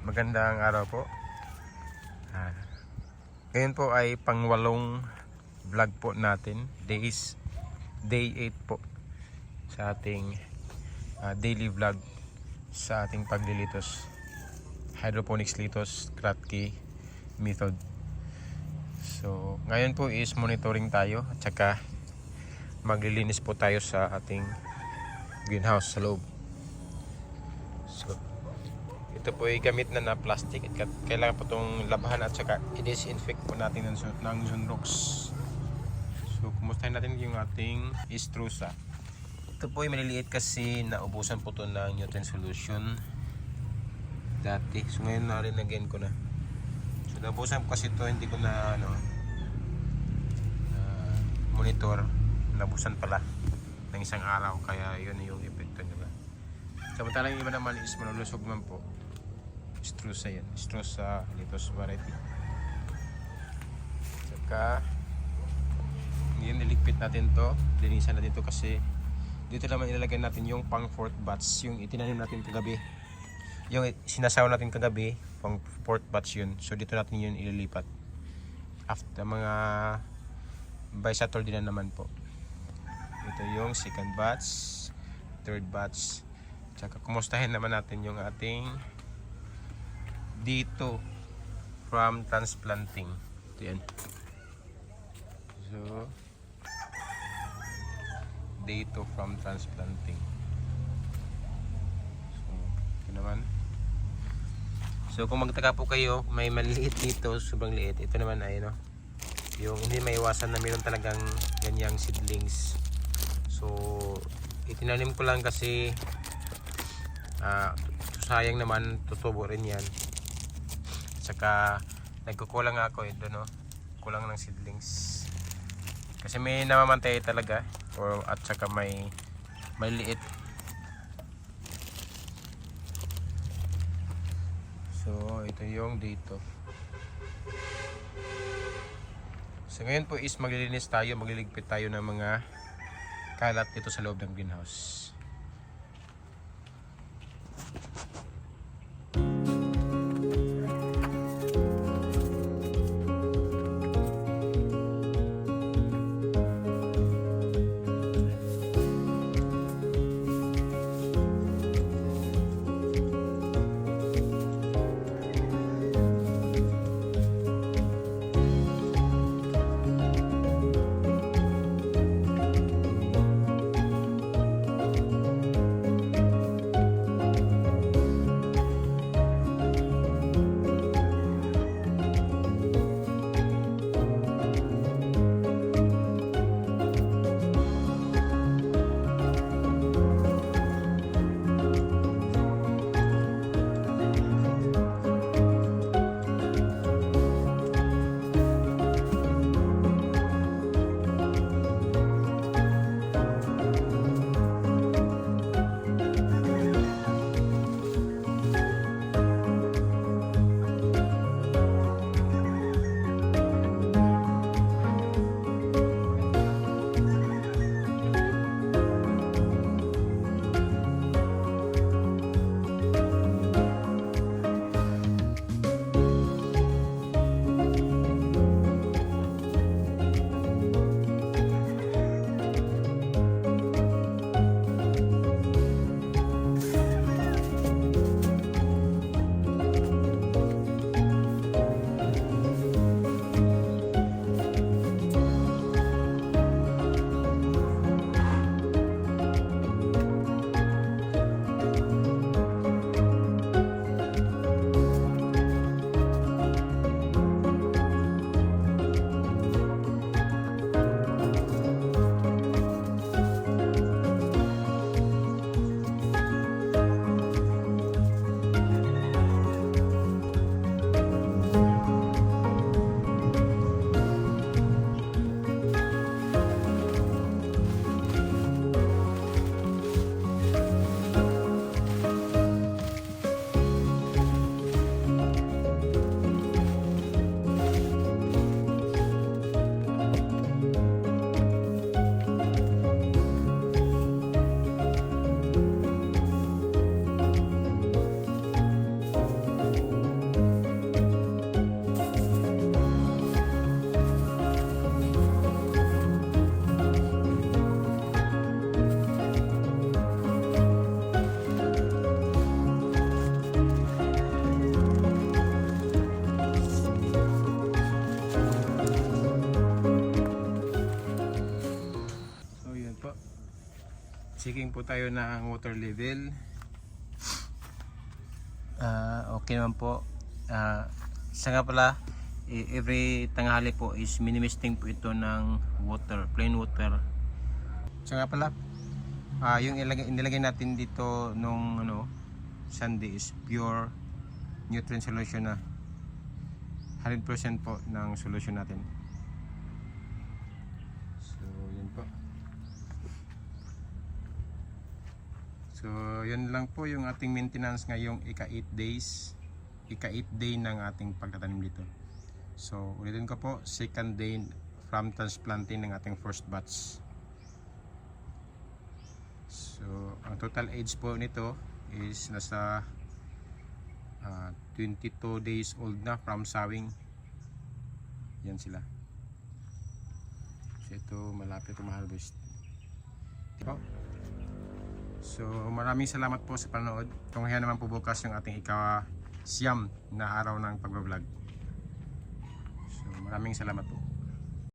Magandang araw po. Ah, ngayon po ay pangwalong vlog po natin. Days, day 8 po sa ating ah, daily vlog sa ating paglilitos. Hydroponics litos, Kratky method. So, ngayon po is monitoring tayo at saka maglilinis po tayo sa ating greenhouse sa loob. So, ito po ay gamit na na plastic at kailangan po itong labahan at saka i-disinfect po natin ng, ng Sunrox. So, kumustahin natin yung ating Istrusa. Ito po ay maliliit kasi naubusan po ito ng nutrient solution dati. So, ngayon narinagain ko na. So, naubusan ko kasi ito, hindi ko na ano, na monitor. Naubusan pala ng isang araw kaya yun yung epekto nila. Samantalang iba naman is malulusog man po. Strusa yan. Strusa litos variety. Saka ngayon niligpit natin to. Linisan natin to kasi dito naman ilalagay natin yung pang fourth batch. Yung itinanim natin kagabi. Yung sinasaw natin kagabi, pang fourth batch yun. So dito natin yun ililipat. After mga by Saturday na naman po. Ito yung second batch, third batch. Tsaka kumustahin naman natin yung ating dito from transplanting. Ito yan. So, dito from transplanting. So, ito naman. So, kung magtaka po kayo, may maliit dito, sobrang liit. Ito naman ay, no, yung hindi maiwasan na mayroon talagang ganyang seedlings. So, itinanim ko lang kasi ah, sayang naman tutubo rin yan. Saka nagkukulang ako ito no. Kulang ng seedlings. Kasi may namamantay talaga or at saka may may liit. So, ito yung dito. So, ngayon po is maglilinis tayo, magliligpit tayo ng mga kalat dito sa loob ng greenhouse. Checking po tayo ng water level. Ah, okay naman po. Ah, isa pala, every tanghali po is minimisting po ito ng water, plain water. So nga pala, ah, yung ilagay, inilagay natin dito nung ano, Sunday is pure nutrient solution na 100% po ng solution natin. So, yun po. So, yun lang po yung ating maintenance ngayong ika 8 days. Ika 8 day ng ating pagtatanim dito. So, ulitin ko po, second day from transplanting ng ating first batch. So, ang total age po nito is nasa ah, 22 days old na from sowing. Yan sila. So, ito malapit na ma-harvest. So, maraming salamat po sa panonood. Tunghayan naman po bukas yung ating ikaw siyam na araw ng pagbablog. So, maraming salamat po.